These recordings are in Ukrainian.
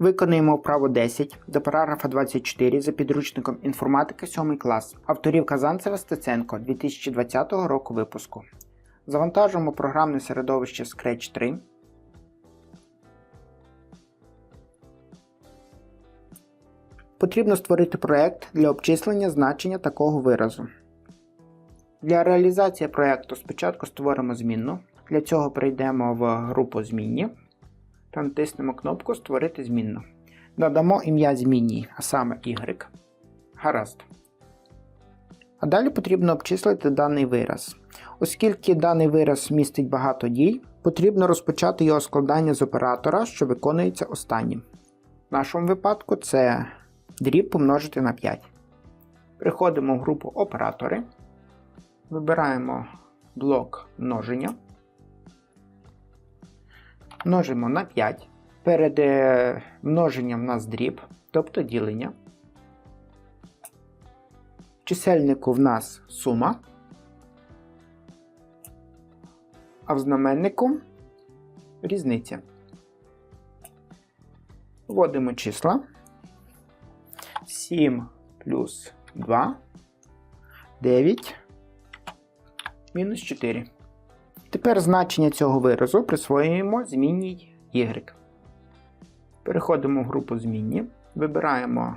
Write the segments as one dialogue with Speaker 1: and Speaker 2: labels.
Speaker 1: Виконуємо вправо 10 до параграфа 24 за підручником інформатика 7 клас. Авторів Казанцева Стеценко 2020 року випуску. Завантажуємо програмне середовище Scratch 3. Потрібно створити проект для обчислення значення такого виразу. Для реалізації проекту спочатку створимо змінну. Для цього перейдемо в групу змінні та натиснемо кнопку Створити змінну. Додамо ім'я змінній, а саме y. Гаразд. А далі потрібно обчислити даний вираз. Оскільки даний вираз містить багато дій, потрібно розпочати його складання з оператора, що виконується останнім. В нашому випадку це дріб помножити на 5. Приходимо в групу Оператори, вибираємо блок множення. Множимо на 5. Перед е, множенням у нас дріб, тобто ділення. В чисельнику в нас сума, а в знаменнику різниця. Вводимо числа. 7 плюс 2, 9, мінус 4. Тепер значення цього виразу присвоюємо змінній y. Переходимо в групу змінні, вибираємо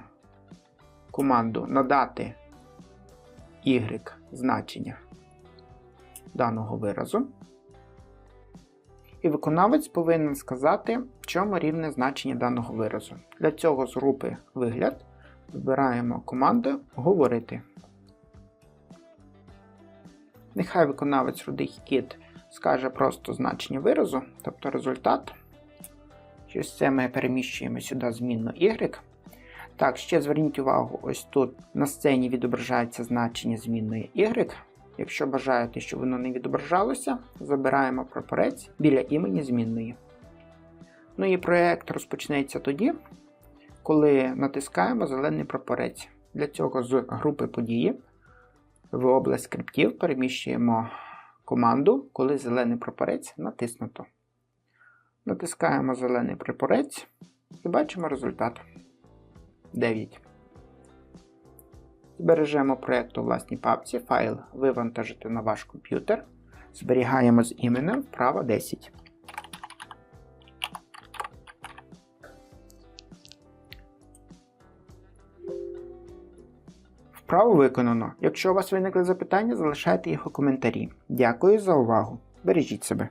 Speaker 1: команду надати y значення даного виразу. І виконавець повинен сказати, в чому рівне значення даного виразу. Для цього з групи вигляд вибираємо команду Говорити. Нехай виконавець рудий кіт скаже просто значення виразу, тобто результат. Через це ми переміщуємо сюди змінну y. Так, ще зверніть увагу, ось тут на сцені відображається значення змінної y. Якщо бажаєте, щоб воно не відображалося, забираємо прапорець біля імені змінної. Ну і проєкт розпочнеться тоді, коли натискаємо зелений прапорець. Для цього з групи події в область скриптів переміщуємо команду, коли зелений прапорець натиснуто. Натискаємо зелений прапорець і бачимо результат 9. Збережемо проєкт у власній папці, файл вивантажити на ваш комп'ютер. Зберігаємо з іменем вправо 10. Вправо виконано. Якщо у вас виникли запитання, залишайте їх у коментарі. Дякую за увагу. Бережіть себе.